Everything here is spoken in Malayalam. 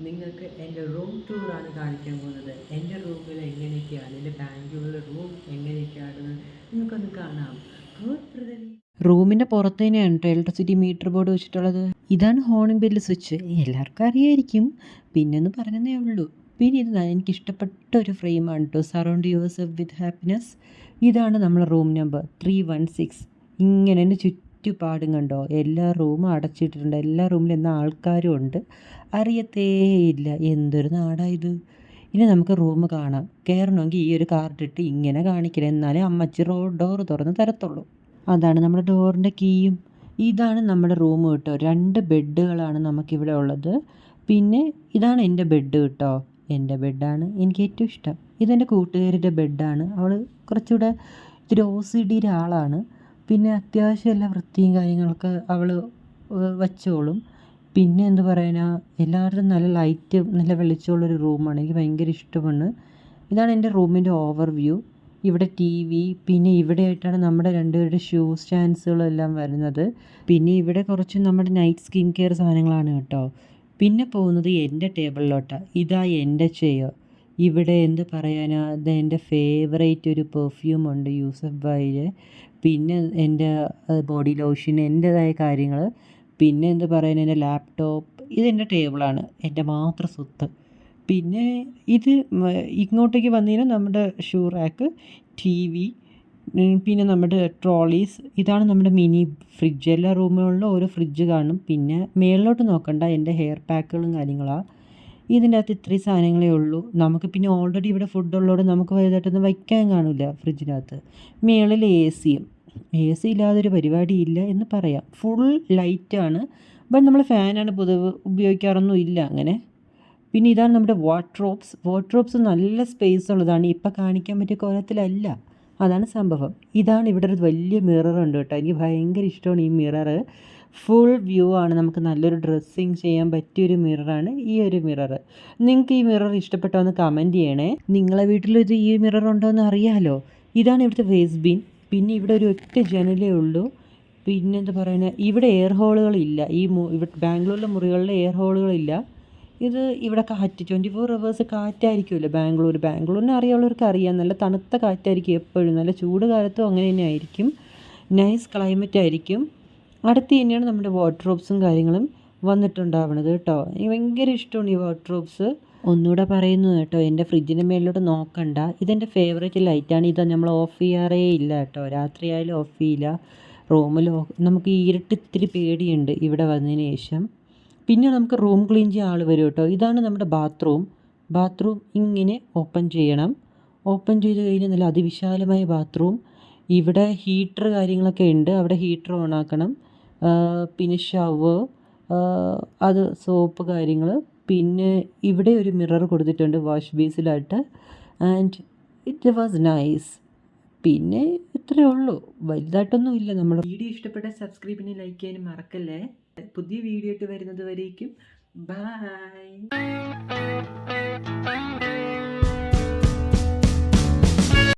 നിങ്ങൾക്ക് എന്റെ റൂം ടൂറാണ് കാണിക്കാൻ പോകുന്നത്. എന്റെ റൂമിൽ എങ്ങനെയൊക്കെയാണ്? എന്റെ ബാംഗ്ലൂരിലെ റൂം എങ്ങനെയൊക്കെയാണെന്ന് നിങ്ങൾക്കൊന്ന് കാണാം. റൂമിന്റെ പുറത്ത് തന്നെയാണ് ഇലക്ട്രിസിറ്റി മീറ്റർ ബോർഡ് വെച്ചിട്ടുള്ളത്. ഇതാണ് ഹോണിംഗ് ബെല്ല് സ്വിച്ച് എല്ലാവർക്കും അറിയായിരിക്കും. പിന്നെന്ന് പറഞ്ഞതേ ഉള്ളൂ. പിന്നെ ഇത് എനിക്ക് ഇഷ്ടപ്പെട്ട ഒരു ഫ്രെയിമാണ് കേട്ടോ സറൗണ്ട് യുവേഴ്സ് വിത്ത് ഹാപ്പിനെസ് ഇതാണ് നമ്മളെ room number three one six ഇങ്ങനെ എന്റെ ചുറ്റുപാടും കണ്ടോ എല്ലാ റൂമും അടച്ചിട്ടിട്ടുണ്ട്. എല്ലാ റൂമിലും എന്നാൽ ആൾക്കാരും ഉണ്ട് അറിയത്തേയില്ല. എന്തൊരു നാടായത് ഇനി നമുക്ക് റൂം കാണാം. കയറണമെങ്കിൽ ഈ ഒരു കാർഡ് ഇട്ട് ഇങ്ങനെ കാണിക്കണം. എന്നാലേ അമ്മച്ചി റോ ഡോർ തുറന്ന് തരത്തുള്ളൂ. അതാണ് നമ്മുടെ ഡോറിന്റെ കീയും. ഇതാണ് നമ്മുടെ റൂം കേട്ടോ. രണ്ട് ബെഡുകളാണ് നമുക്കിവിടെ ഉള്ളത്. പിന്നെ ഇതാണ് എന്റെ ബെഡ് കേട്ടോ. എന്റെ ബെഡാണ് എനിക്ക് ഏറ്റവും ഇഷ്ടം. ഇതെന്റെ കൂട്ടുകാരിയുടെ ബെഡാണ്. അവൾ കുറച്ചുകൂടെ ഇത്തിരി ഒ സി ഡിയുടെ ആളാണ്. പിന്നെ അത്യാവശ്യം എല്ലാ വൃത്തിയും കാര്യങ്ങളൊക്കെ അവൾ വച്ചോളും. പിന്നെ എന്ത് പറയാനാ എല്ലാവരുടെയും നല്ല ലൈറ്റ് നല്ല വെളിച്ചമുള്ളൊരു റൂമാണ് എനിക്ക് ഭയങ്കര ഇഷ്ടമാണ്. ഇതാണ് എന്റെ റൂമിന്റെ ഓവർ വ്യൂ ഇവിടെ ടി വി പിന്നെ ഇവിടെ ആയിട്ടാണ് നമ്മുടെ രണ്ടുപേരുടെ ഷൂ സ്റ്റാൻസുകളെല്ലാം വരുന്നത്. പിന്നെ ഇവിടെ കുറച്ച് നമ്മുടെ നൈറ്റ് സ്കിൻ കെയർ സാധനങ്ങളാണ് കേട്ടോ. പിന്നെ പോകുന്നത് എന്റെ ടേബിളിലോട്ടാണ് ഇതാ എന്റെ ചെയർ ഇവിടെ എന്ത് പറയാനാ അത് എന്റെ ഫേവറേറ്റ് ഒരു പെർഫ്യൂം ഉണ്ട് യൂസഫ് ഭായിയുടെ. പിന്നെ എന്റെ ബോഡി ലോഷൻ എന്റേതായ കാര്യങ്ങൾ. പിന്നെ എന്ത് പറയാൻ എന്റെ ലാപ്ടോപ്പ് ഇതെന്റെ ടേബിളാണ് എന്റെ മാത്രം സ്വത്ത്. പിന്നെ ഇത് ഇങ്ങോട്ടേക്ക് വന്നു കഴിഞ്ഞാൽ നമ്മുടെ ഷൂ റാക്ക് ടി വി പിന്നെ നമ്മുടെ ട്രോളീസ് ഇതാണ് നമ്മുടെ മിനി ഫ്രിഡ്ജ് എല്ലാ റൂമുകളിലും ഓരോ ഫ്രിഡ്ജ് കാണും. പിന്നെ മേളിലോട്ട് നോക്കണ്ട എന്റെ ഹെയർ പാക്കുകളും കാര്യങ്ങളാണ് ഇതിന്റെ അകത്ത് ഇത്രയും സാധനങ്ങളേ ഉള്ളൂ. നമുക്ക് പിന്നെ ഓൾറെഡി ഇവിടെ ഫുഡ് ഉള്ളതുകൊണ്ട് നമുക്ക് വലുതായിട്ടൊന്നും വയ്ക്കാൻ കാണില്ല ഫ്രിഡ്ജിനകത്ത് മേളിൽ എ സിയും എ സി ഇല്ലാതൊരു പരിപാടിയില്ല എന്ന് പറയാം. ഫുൾ ലൈറ്റാണ് ബട്ട് നമ്മൾ ഫാനാണ് പൊതുവ് ഉപയോഗിക്കാറൊന്നും ഇല്ല അങ്ങനെ. പിന്നെ ഇതാണ് നമ്മുടെ വാട്ട്രോപ്സ് വാട്ട്രോപ്സ് നല്ല സ്പേസ് ഉള്ളതാണ്. ഇപ്പം കാണിക്കാൻ പറ്റിയ കോലത്തിലല്ല. അതാണ് സംഭവം. ഇതാണ് ഇവിടെ ഒരു വലിയ മിററുണ്ട് കേട്ടോ. എനിക്ക് ഭയങ്കര ഇഷ്ടമാണ് ഈ മിറർ ഫുൾ വ്യൂ ആണ് നമുക്ക് നല്ലൊരു ഡ്രസ്സിങ് ചെയ്യാൻ പറ്റിയൊരു മിററാണ് ഈ ഒരു മിറർ നിങ്ങൾക്ക് ഈ മിറർ ഇഷ്ടപ്പെട്ടോ എന്ന് കമന്റ് ചെയ്യണേ. നിങ്ങളെ വീട്ടിൽ ഇത് ഈ മിറർ ഉണ്ടോ എന്ന് അറിയാമല്ലോ ഇതാണ് ഇവിടുത്തെ വേസ്റ്റ് ബീൻ പിന്നെ ഇവിടെ ഒരു ഒറ്റ ജനലേ ഉള്ളൂ. പിന്നെ എന്താ പറയുന്നത് ഇവിടെ എയർ ഹോളുകളില്ല ഈ ഇവിടെ ബാംഗ്ലൂരിലെ മുറികളിലെ എയർ ഹോളുകളില്ല ഇത് ഇവിടെ കാറ്റ് ട്വന്റി ഫോർ അവേഴ്സ് കാറ്റായിരിക്കുമല്ലോ ബാംഗ്ലൂർ ബാംഗ്ലൂരിനെ അറിയാവുന്നവർക്ക് അറിയാം. നല്ല തണുത്ത കാറ്റായിരിക്കും എപ്പോഴും. നല്ല ചൂട് കാലത്തും അങ്ങനെ തന്നെ ആയിരിക്കും. നൈസ് ക്ലൈമറ്റ് ആയിരിക്കും. അടുത്ത് തന്നെയാണ് നമ്മുടെ വാട്ടർ ഡ്രോപ്സും കാര്യങ്ങളും വന്നിട്ടുണ്ടാവണത് കേട്ടോ. എനിക്ക് ഭയങ്കര ഇഷ്ടമാണ് ഈ വാട്ടർ ഡ്രോപ്സ് ഒന്നുകൂടെ പറയുന്നു കേട്ടോ എന്റെ ഫ്രിഡ്ജിന്റെ മേലിലോട്ട് നോക്കണ്ട. ഇതെന്റെ ഫേവറേറ്റ് ലൈറ്റാണ് ഇത് നമ്മൾ ഓഫ് ചെയ്യാറേ ഇല്ല കേട്ടോ. രാത്രിയായാലും ഓഫ് ചെയ്യില്ല. റൂമിൽ നമുക്ക് ഇരുട്ട് ഇത്തിരി പേടിയുണ്ട് ഇവിടെ വന്നതിന് ശേഷം. പിന്നെ നമുക്ക് റൂം ക്ലീൻ ചെയ്യാൻ ആൾ വരും കേട്ടോ. ഇതാണ് നമ്മുടെ ബാത്റൂം ബാത്റൂം ഇങ്ങനെ ഓപ്പൺ ചെയ്യണം. ഓപ്പൺ ചെയ്ത് കഴിഞ്ഞാൽ നല്ല അതിവിശാലമായ ബാത്റൂം ഇവിടെ ഹീറ്റർ കാര്യങ്ങളൊക്കെ ഉണ്ട്. അവിടെ ഹീറ്റർ ഓൺ ആക്കണം. പിന്നെ ഷവർ അത് സോപ്പ് കാര്യങ്ങൾ. പിന്നെ ഇവിടെ ഒരു മിറർ കൊടുത്തിട്ടുണ്ട് വാഷ് ബേസിലായിട്ട് ആൻഡ് ഇറ്റ് വാസ് നൈസ് പിന്നെ ഇത്രയേ ഉള്ളൂ. വലുതായിട്ടൊന്നും ഇല്ല നമ്മൾ. വീഡിയോ ഇഷ്ടപ്പെട്ട സബ്സ്ക്രൈബിന് ലൈക്ക് ചെയ്യാനും മറക്കല്ലേ. പുതിയ വീഡിയോ ഇട്ട് വരുന്നത് വരേക്കും. ബൈ